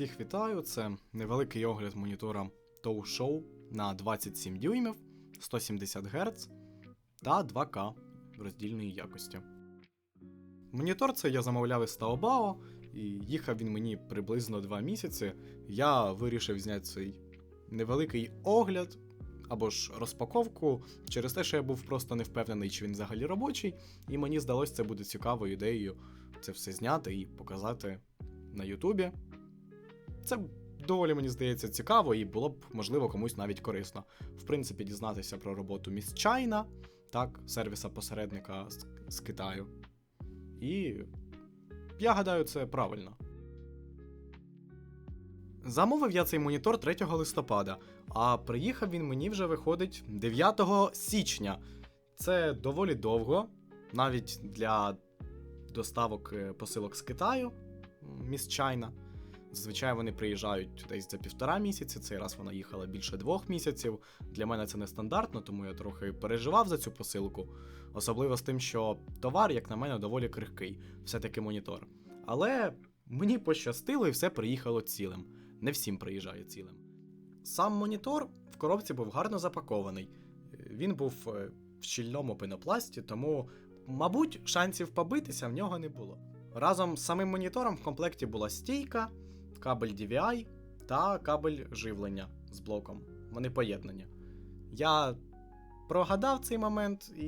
Всіх вітаю! Це невеликий огляд монітора Tow Show на 27 дюймів, 170 Гц та 2К роздільної якості. Монітор цей я замовляв із Taobao, і їхав він мені приблизно 2 місяці. Я вирішив зняти цей невеликий огляд або ж розпаковку через те, що я був просто не впевнений, чи він взагалі робочий, і мені здалося, це буде цікавою ідеєю це все зняти і показати на Ютубі. Це доволі, мені здається, цікаво і було б, можливо, комусь навіть корисно. В принципі, дізнатися про роботу China, так, сервіса посередника з, з Китаю. І я гадаю, це правильно. Замовив я цей монітор 3 листопада, а приїхав він мені вже виходить 9 січня. Це доволі довго, навіть для доставок е, посилок з Китаю, Miss China. Зазвичай вони приїжджають десь за півтора місяці, цей раз вона їхала більше двох місяців. Для мене це нестандартно, тому я трохи переживав за цю посилку. Особливо з тим, що товар, як на мене, доволі крихкий, все-таки монітор. Але мені пощастило і все приїхало цілим. Не всім приїжджає цілим. Сам монітор в коробці був гарно запакований. Він був е, в щільному пенопласті, тому, мабуть, шансів побитися в нього не було. Разом з самим монітором в комплекті була стійка, кабель DVI та кабель живлення з блоком. Вони поєднані. Я прогадав цей момент, і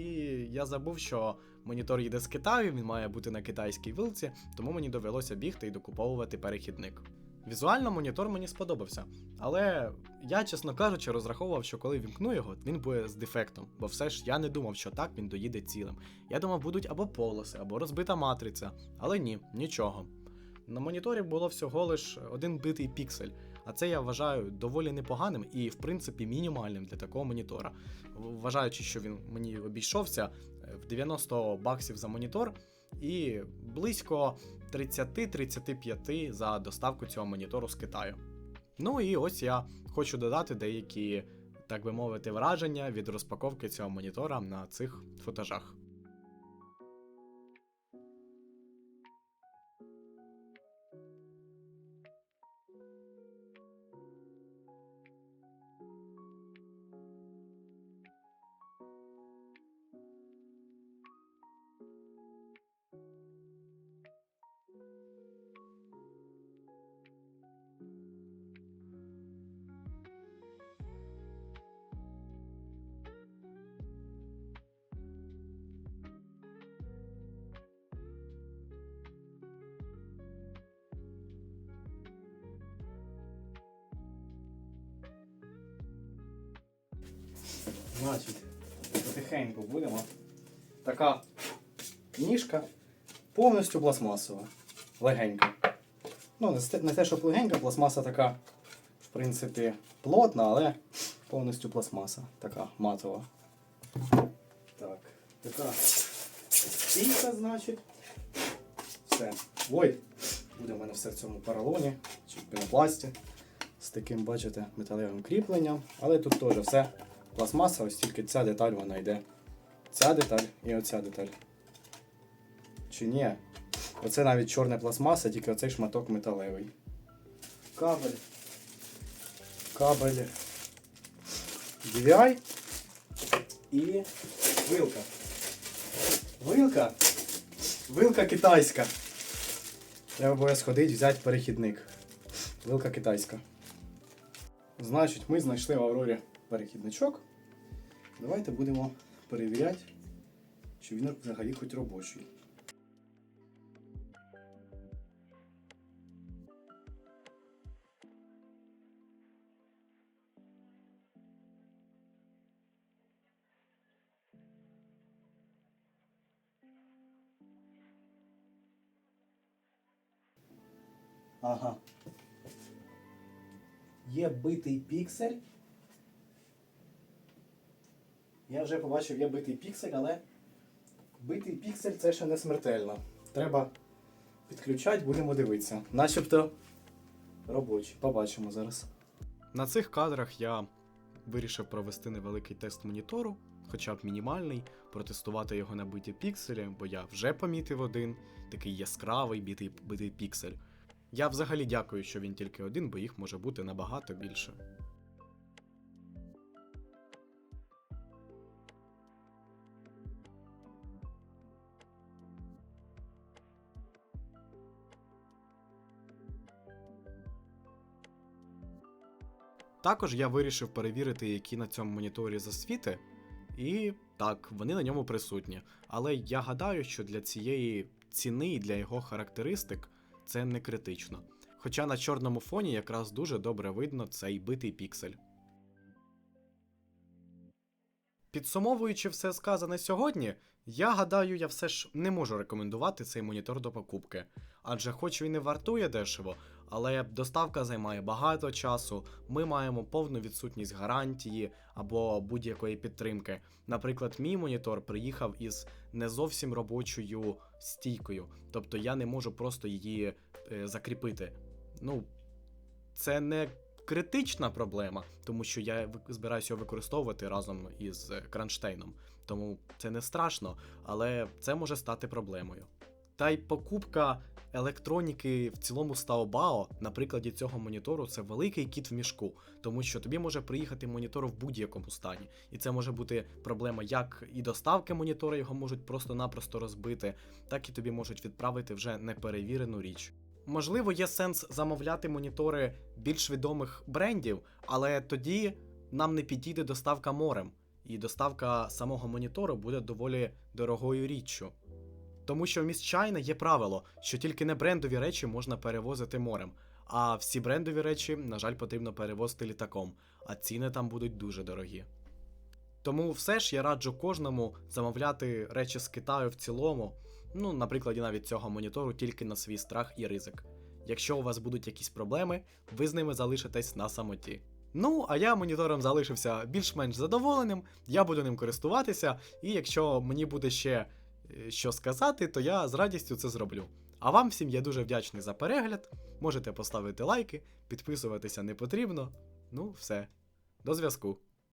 я забув, що монітор їде з Китаю, він має бути на китайській вилці, тому мені довелося бігти і докуповувати перехідник. Візуально монітор мені сподобався, але я, чесно кажучи, розраховував, що коли вімкну його, він буде з дефектом, бо все ж я не думав, що так він доїде цілим. Я думав, будуть або полоси, або розбита матриця, але ні, нічого. На моніторі було всього лиш один битий піксель, а це я вважаю доволі непоганим і, в принципі, мінімальним для такого монітора. Вважаючи, що він мені обійшовся е, в 90 баксів за монітор і близько 30-35 за доставку цього монітору з Китаю. Ну і ось я хочу додати деякі, так би мовити, враження від розпаковки цього монітора на цих футажах. Значить, потихеньку будемо. Така ніжка повністю пластмасова. Легенька. Ну, не те- не те, що легенька, пластмаса така, в принципі, плотна, але повністю пластмаса. Така матова. Так, така стійка, значить. Все. Ой, буде в мене все в цьому поролоні чи в пінопласті. З таким, бачите, металевим кріпленням. Але тут теж все пластмаса, ось тільки ця деталь вона йде. Ця деталь і оця деталь. Чи ні? Оце навіть чорна пластмаса, тільки оцей шматок металевий. Кабель. Кабель. DVI і вилка. Вилка. Вилка китайська. Треба буде сходити, взяти перехідник. Вилка китайська. Значить, ми знайшли в Аврорі перехідничок. Давайте будемо перевіряти, чи він взагалі хоч робочий. Ага. Є битий піксель. Я вже побачив, є битий піксель, але битий піксель це ще не смертельно. Треба підключати, будемо дивитися. Начебто робочий. Побачимо зараз. На цих кадрах я вирішив провести невеликий тест монітору, хоча б мінімальний, протестувати його на биті пікселі, бо я вже помітив один, такий яскравий битий, битий піксель. Я взагалі дякую, що він тільки один, бо їх може бути набагато більше. Також я вирішив перевірити, які на цьому моніторі засвіти, і так, вони на ньому присутні. Але я гадаю, що для цієї ціни і для його характеристик це не критично. Хоча на чорному фоні якраз дуже добре видно цей битий піксель. Підсумовуючи все сказане сьогодні, я гадаю, я все ж не можу рекомендувати цей монітор до покупки. Адже хоч він і вартує дешево, але доставка займає багато часу, ми маємо повну відсутність гарантії або будь-якої підтримки. Наприклад, мій монітор приїхав із не зовсім робочою стійкою, тобто я не можу просто її е, закріпити. Ну, це не критична проблема, тому що я збираюся його використовувати разом із е, кронштейном. Тому це не страшно, але це може стати проблемою. Та й покупка електроніки в цілому з Taobao на прикладі цього монітору це великий кіт в мішку, тому що тобі може приїхати монітор в будь-якому стані, і це може бути проблема як і доставки монітора, його можуть просто-напросто розбити, так і тобі можуть відправити вже неперевірену річ. Можливо, є сенс замовляти монітори більш відомих брендів, але тоді нам не підійде доставка морем, і доставка самого монітору буде доволі дорогою річчю. Тому що в міст Чайна є правило, що тільки не брендові речі можна перевозити морем, а всі брендові речі, на жаль, потрібно перевозити літаком, а ціни там будуть дуже дорогі. Тому все ж я раджу кожному замовляти речі з Китаю в цілому, ну, на прикладі навіть цього монітору, тільки на свій страх і ризик. Якщо у вас будуть якісь проблеми, ви з ними залишитесь на самоті. Ну, а я монітором залишився більш-менш задоволеним, я буду ним користуватися, і якщо мені буде ще що сказати, то я з радістю це зроблю. А вам всім я дуже вдячний за перегляд. Можете поставити лайки, підписуватися не потрібно. Ну, все. До зв'язку.